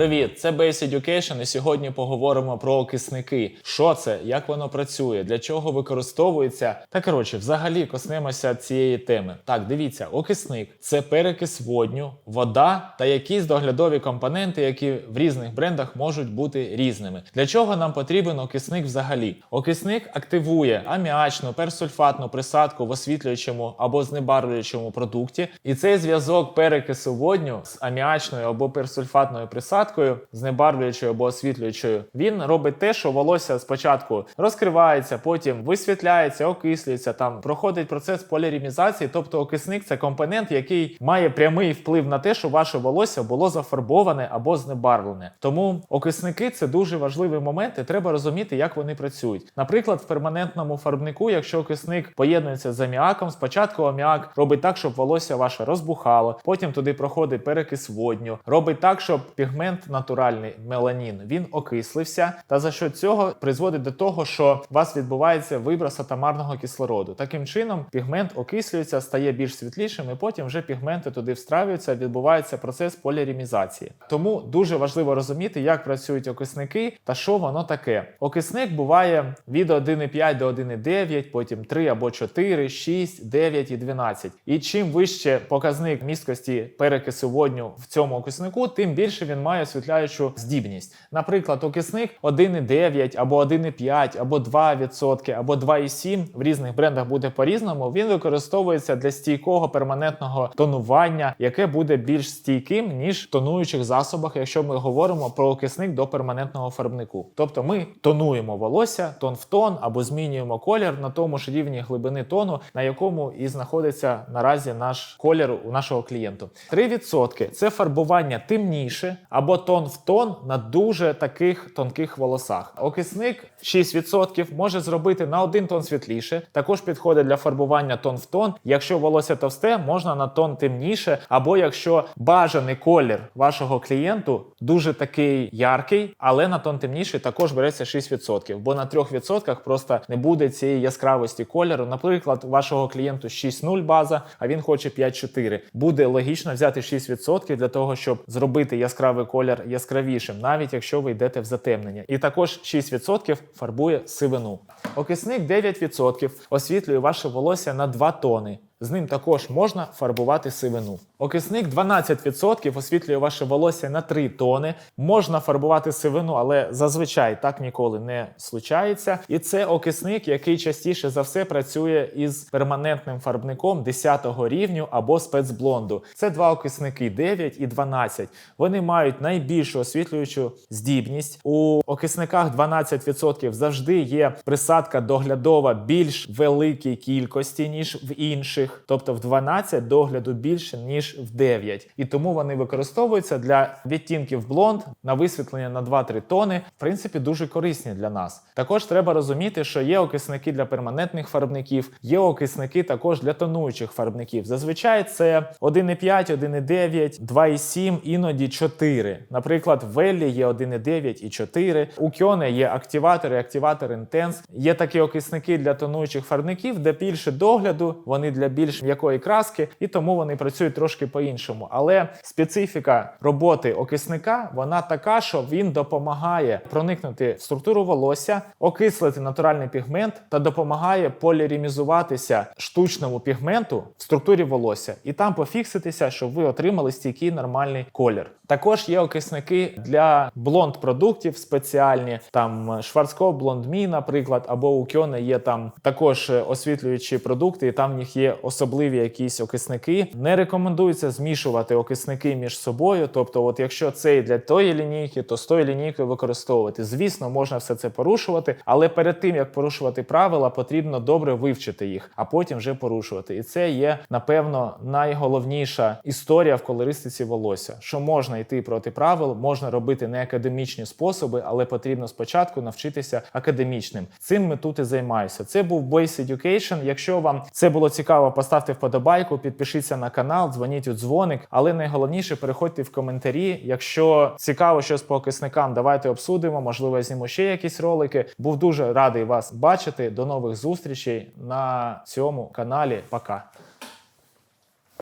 Привіт, це Base Education, і сьогодні поговоримо про окисники. Що це, як воно працює, для чого використовується. Та коротше, взагалі коснемося цієї теми. Так, дивіться, окисник це перекис водню, вода та якісь доглядові компоненти, які в різних брендах можуть бути різними. Для чого нам потрібен окисник взагалі? Окисник активує аміачну, персульфатну присадку в освітлюючому або знебарвлюючому продукті, і цей зв'язок перекису водню з аміачною або персульфатною присадкою, знебарвлюючою або освітлюючою, він робить те, що волосся спочатку розкривається, потім висвітляється, окислюється, там проходить процес полярімізації. Тобто окисник це компонент, який має прямий вплив на те, що ваше волосся було зафарбоване або знебарвлене. Тому окисники це дуже важливий момент, і треба розуміти, як вони працюють. Наприклад, в перманентному фарбнику, якщо окисник поєднується з аміаком, спочатку аміак робить так, щоб волосся ваше розбухало, потім туди проходить перекис водню, робить так, щоб пігмент натуральний меланін він окислився, та за що цього призводить до того, що у вас відбувається виброс атомарного кислороду. Таким чином, пігмент окислюється, стає більш світлішим, і потім вже пігменти туди встраюються, відбувається процес полярімізації. Тому дуже важливо розуміти, як працюють окисники та що воно таке. Окисник буває від 1,5 до 1,9, потім 3 або 4, 6, 9 і 12. І чим вище показник місткості перекису водню в цьому окиснику, тим більше він має освітляючу здібність. Наприклад, окисник 1,9 або 1,5 або 2%, або 2,7 в різних брендах буде по-різному. Він використовується для стійкого перманентного тонування, яке буде більш стійким ніж в тонуючих засобах, якщо ми говоримо про окисник до перманентного фарбнику. Тобто ми тонуємо волосся тон в тон або змінюємо колір на тому ж рівні глибини тону, на якому і знаходиться наразі наш колір у нашого клієнту. 3% це фарбування темніше або тон в тон на дуже таких тонких волосах. Окисник 6% може зробити на один тон світліше. Також підходить для фарбування тон в тон. Якщо волосся товсте, можна на тон темніше, або якщо бажаний колір вашого клієнту дуже такий яркий, але на тон темніший також береться 6%, бо на 3% просто не буде цієї яскравості кольору. Наприклад, вашого клієнту 6.0 база, а він хоче 5.4. Буде логічно взяти 6% для того, щоб зробити яскравий колір яскравішим, навіть якщо ви йдете в затемнення. І також 6% фарбує сивину. Окисник 9% освітлює ваше волосся на 2 тони. З ним також можна фарбувати сивину. Окисник 12% освітлює ваше волосся на 3 тони. Можна фарбувати сивину, але зазвичай так ніколи не случається. І це окисник, який частіше за все працює із перманентним фарбником 10 рівню або спецблонду. Це два окисники 9 і 12. Вони мають найбільшу освітлюючу здібність. У окисниках 12% завжди є присадка доглядова більш великій кількості, ніж в інших, тобто в 12 догляду більше, ніж в 9. І тому вони використовуються для відтінків блонд на висвітлення на 2-3 тони. В принципі, дуже корисні для нас. Також треба розуміти, що є окисники для перманентних фарбників, є окисники також для тонуючих фарбників. Зазвичай це 1,5, 1,9, 2,7, іноді 4. Наприклад, в Веллі є 1,9 і 4. У Кьоне є активатори, активатор інтенс. Є такі окисники для тонуючих фарбників, де більше догляду, вони для більш м'якої краски, і тому вони працюють трошки по-іншому. Але специфіка роботи окисника вона така, що він допомагає проникнути в структуру волосся, окислити натуральний пігмент та допомагає полярімізуватися штучному пігменту в структурі волосся, і там пофікситися, щоб ви отримали стійкий нормальний колір. Також є окисники для блонд продуктів спеціальні, там Schwarzkopf Blond Me, наприклад, або у Кьоне є там також освітлюючі продукти, і там в них є особливі якісь окисники. Не рекомендується змішувати окисники між собою. Тобто, от якщо цей для тої лінійки, то з тої лінійкою використовувати. Звісно, можна все це порушувати, але перед тим як порушувати правила, потрібно добре вивчити їх, а потім вже порушувати. І це є напевно найголовніша історія в колористиці волосся, що можна йти проти правил, можна робити не академічні способи, але потрібно спочатку навчитися академічним. Цим ми тут і займаюся. Це був Base Education. Якщо вам це було цікаво, поставте вподобайку, підпишіться на канал, дзвоніть у дзвоник. Але найголовніше переходьте в коментарі. Якщо цікаво щось по окисникам, давайте обсудимо. Можливо, я зніму ще якісь ролики. Був дуже радий вас бачити. До нових зустрічей на цьому каналі. Пока.